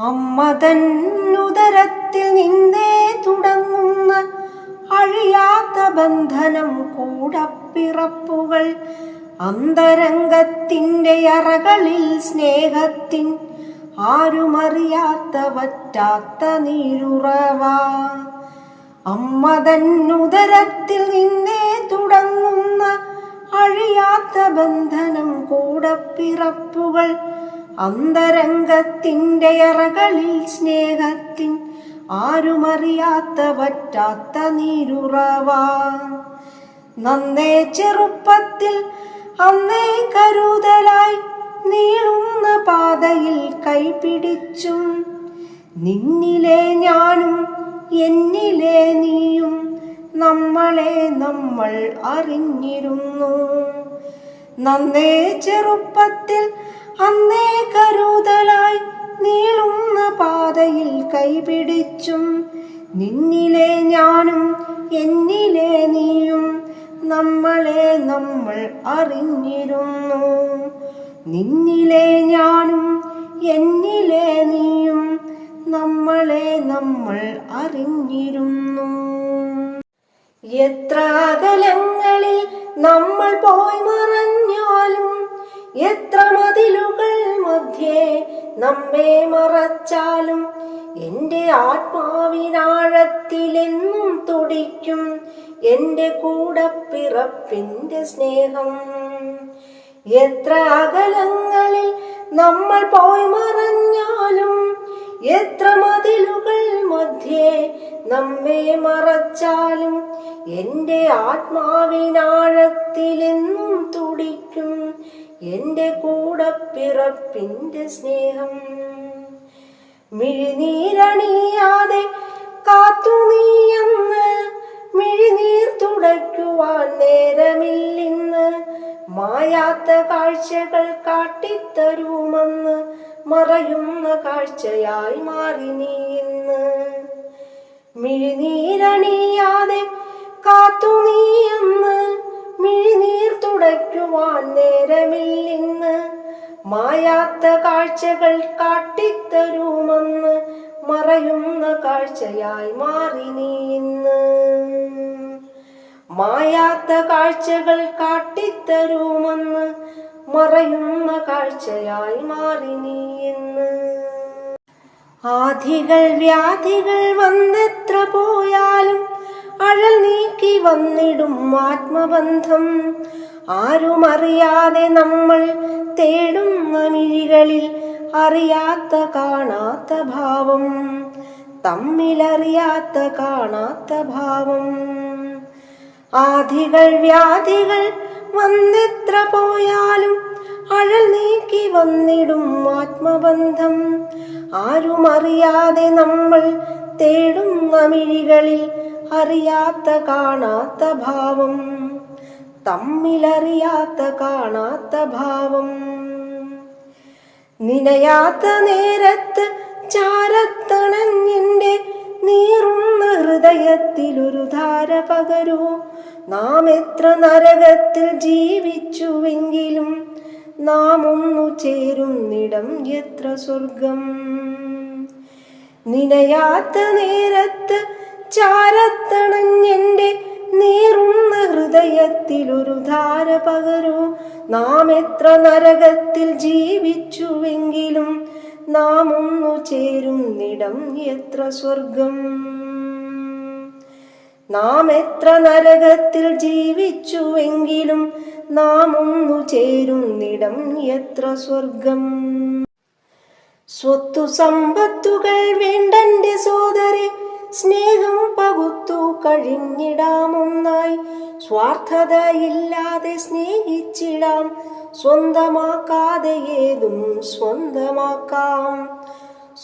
അമ്മ തന്നുദരത്തിൽ നിന്നേ തുടങ്ങുന്ന അഴിയാത്ത ബന്ധനം കൂടപ്പിറപ്പുകൾ അന്തരംഗത്തിന്റെ അറകളിൽ സ്നേഹത്തിൻ ആരുമറിയാത്ത വറ്റാത്ത നീരുറവ. അമ്മ തന്നുദരത്തിൽ നിന്നേ തുടങ്ങുന്ന അഴിയാത്ത ബന്ധനം കൂടപ്പിറപ്പുകൾ അന്തരംഗത്തിന്റെ അറകളിൽ സ്നേഹത്തിൻ ആരുമറിയാത്ത വറ്റാത്ത നീരുറവ. നന്നേ ചെറുപ്പത്തിൽ അന്നേ കരുതലായി നീളുന്ന പാതയിൽ കൈപിടിച്ചും നിന്നിലെ ഞാനും എന്നിലെ നീയും നമ്മളെ നമ്മൾ അറിഞ്ഞിരുന്നു. നന്നേ ചെറുപ്പത്തിൽ അന്നേ കരുതലായി നീളുന്ന പാതയിൽ കൈപിടിച്ചും നിന്നിലെ ഞാനും എന്നിലെ നീയും നമ്മളെ നമ്മൾ അറിഞ്ഞിരുന്നു. നിന്നിലെ ഞാനും എന്നിലെ നീയും നമ്മളെ നമ്മൾ അറിഞ്ഞിരുന്നു. എത്ര അകലങ്ങളിൽ നമ്മൾ പോയി മറഞ്ഞാലും എത്ര മതിലുകൾ മധ്യേ നമ്മെ മറച്ചാലും എന്റെ ആത്മാവിനാഴത്തിലെന്നും തുടിക്കും എന്റെ കൂടപ്പിറപ്പിന്റെ സ്നേഹം. എത്ര അകലങ്ങളിൽ നമ്മൾ പോയി മറഞ്ഞാലും എത്ര മതിലുകൾ മധ്യേ നമ്മെ മറച്ചാലും എന്റെ ആത്മാവിനാഴത്തിലെന്നും തുടിക്കും എന്റെ കൂടപ്പിറപ്പിന്റെ സ്നേഹം. മിഴിനീരണിയാതെ കാത്തു നീയെന്ന് മിഴിനീർ തുടയ്ക്കുവാൻ നേരമില്ലിന്ന് മായാത്ത കാഴ്ചകൾ കാട്ടിത്തരുമെന്ന് മറയുന്ന കാഴ്ചയായി മാറി നീ ഇന്ന്. മിഴിനീരണിയാതെ കാത്തു നീയെന്ന് മിഴിനീർ തുടയ്ക്കുവാൻ നേരമില്ലിന്ന്. മായാത്ത കാഴ്ചകൾ കാട്ടിത്തരുമെന്ന് മറയുന്ന കാഴ്ചയായി മാറി നീ ഇന്ന്. മായാത്ത കാഴ്ചകൾ കാട്ടിത്തരുമെന്ന് മറയുന്ന കാഴ്ചയായി മാറി നീ ഇന്ന്. ആധികൾ വ്യാധികൾ വന്നെത്ര പോയാലും അഴൽ നീക്കി വന്നിടും ആത്മബന്ധം. ആരുമറിയാതെ നമ്മൾ തേടും മിഴികളിൽ അറിയാത്ത കാണാത്ത ഭാവം തമ്മിലറിയാത്ത കാണാത്ത ഭാവം. ആധികൾ വ്യാധികൾ വന്നെത്ര പോയാലും അഴൽ നീക്കി വന്നിടും ആത്മബന്ധം. ആരുമറിയാതെ നമ്മൾ തേടുന്ന മിഴികളിൽ അറിയാത്ത കാണാത്ത ഭാവം. തമ്മിലറിയാത്ത കാണാത്ത ഭാവം. നിനയാത്ത നേരത്ത് ചാരത്തണഞ്ഞെന്റെ നീറുന്ന ഹൃദയത്തിലൊരു ധാര പകരൂ. നാം എത്ര നരകത്തിൽ ജീവിച്ചുവെങ്കിലും നാം ഒന്നു ചേരുന്നിടം എത്ര സ്വർഗം. നിനയാത്ത നേരത്ത് ചാരത്തണഞ്ഞെന്റെ നീറുന്ന ഹൃദയത്തിലൊരു ധാര പകരൂ. നാം എത്ര നരകത്തിൽ ജീവിച്ചുവെങ്കിലും നാം ഒന്നു ചേരുന്നിടം എത്ര സ്വർഗം? നാം എത്ര നരകത്തിൽ ജീവിച്ചുവെങ്കിലും നാം ഒന്നു ചേരുന്നിടം എത്ര സ്വർഗം? സ്വത്തു സമ്പത്തുകൾ വേണ്ടന്റെ സോദരെ സ്നേഹം പകുത്തു കഴിഞ്ഞിടാമൊന്നായി. സ്വാർത്ഥതയില്ലാതെ സ്നേഹിച്ചിടാം. സ്വന്തമാക്കാതെ ഏതും സ്വന്തമാക്കാം.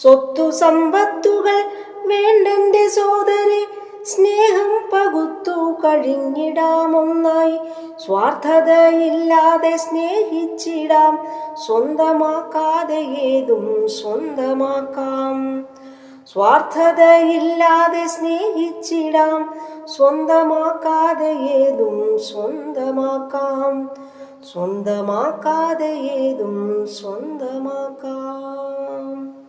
സ്വത്തു സമ്പത്തുകൾ വേണ്ടന്റെ സോദരെ സ്നേഹം പകുത്തു കഴിഞ്ഞിടാമൊന്നായി. സ്വാർത്ഥതയില്ലാതെ സ്നേഹിച്ചിടാം. സ്വന്തമാക്കാതെ ഏതും സ്വന്തമാക്കാം. സ്വാർത്ഥതയില്ലാതെ സ്നേഹിച്ചിടാം. സ്വന്തമാക്കാതെ ഏതും സ്വന്തമാക്കാം. സ്വന്തമാക്കാതെ ഏതും സ്വന്തമാക്കാം.